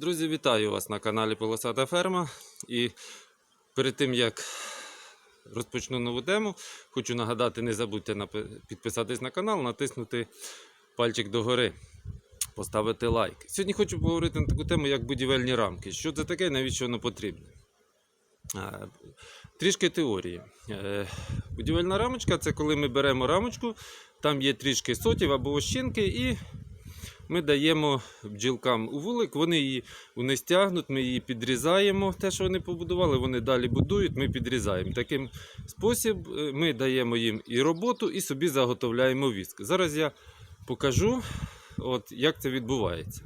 Друзі, вітаю вас на каналі Полосата Ферма. І перед тим як розпочну нову тему, хочу нагадати: не забудьте підписатись на канал, натиснути пальчик догори, поставити лайк. Сьогодні хочу поговорити на таку тему, як будівельні рамки. Що це таке і навіщо воно потрібне? Трішки теорії. Е, Будівельна рамочка це коли ми беремо рамочку, там є трішки сотів або ощинки, і ми даємо бджілкам у вулик, вони її вони стягнуть, ми її підрізаємо. Те, що вони побудували, вони далі будують, ми підрізаємо. Таким спосіб е, ми даємо їм і роботу, і собі заготовляємо віск. Зараз я покажу, от, як це відбувається.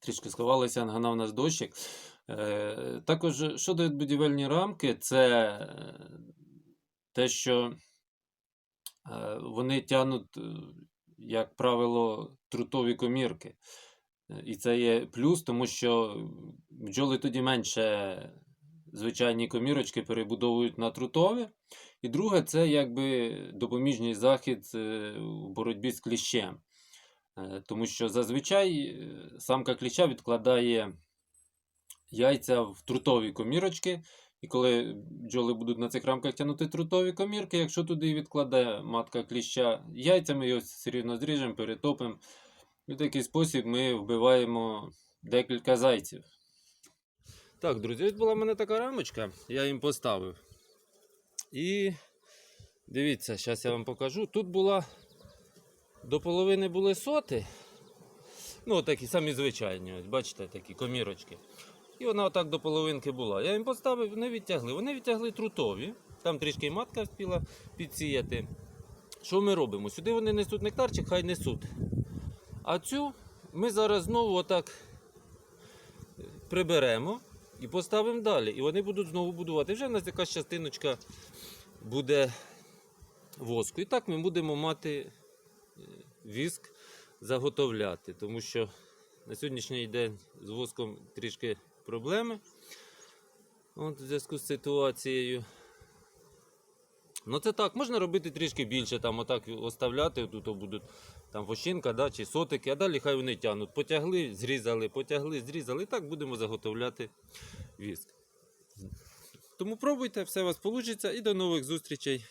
Трішки сховалися, нагнав наш дощик. Е, також що дають будівельні рамки, це е, те, що е, вони тягнуть, е, як правило, трутові комірки. Е, І це є плюс, тому що бджоли тоді менше звичайні комірочки перебудовують на трутові. І друге, це якби допоміжний захід е, в боротьбі з кліщем. Е, Тому що зазвичай самка кліща відкладає яйця в трутові комірочки. І коли бджоли будуть на цих рамках тягнути трутові комірки, якщо туди відкладе матка кліща яйця, ми його все рівно зріжемо, перетопимо. І в такий спосіб ми вбиваємо декілька зайців. Так, друзі, ось була в мене така рамочка, я їм поставив. І дивіться, зараз я вам покажу. Тут була до половини були соти. Ну, такі самі звичайні, ось, бачите, такі комірочки. І вона отак до половинки була. Я їм поставив, вони відтягли. Вони відтягли трутові. Там трішки матка встигла підсіяти. Що ми робимо? Сюди вони несуть нектарчик, хай несуть. А цю ми зараз знову отак приберемо і поставимо далі. І вони будуть знову будувати. Вже в нас якась частиночка буде воску. І так ми будемо мати е, віск заготовляти, тому що на сьогоднішній день з воском трішки проблеми. От в зв'язку з ситуацією. Ну це так, можна робити трішки більше, там отак оставляти, тут будуть там вощинка да, чи сотики, а далі хай вони тягнуть. Потягли, зрізали, потягли, зрізали. І так будемо заготовляти віск. Тому пробуйте, все у вас вийде і до нових зустрічей.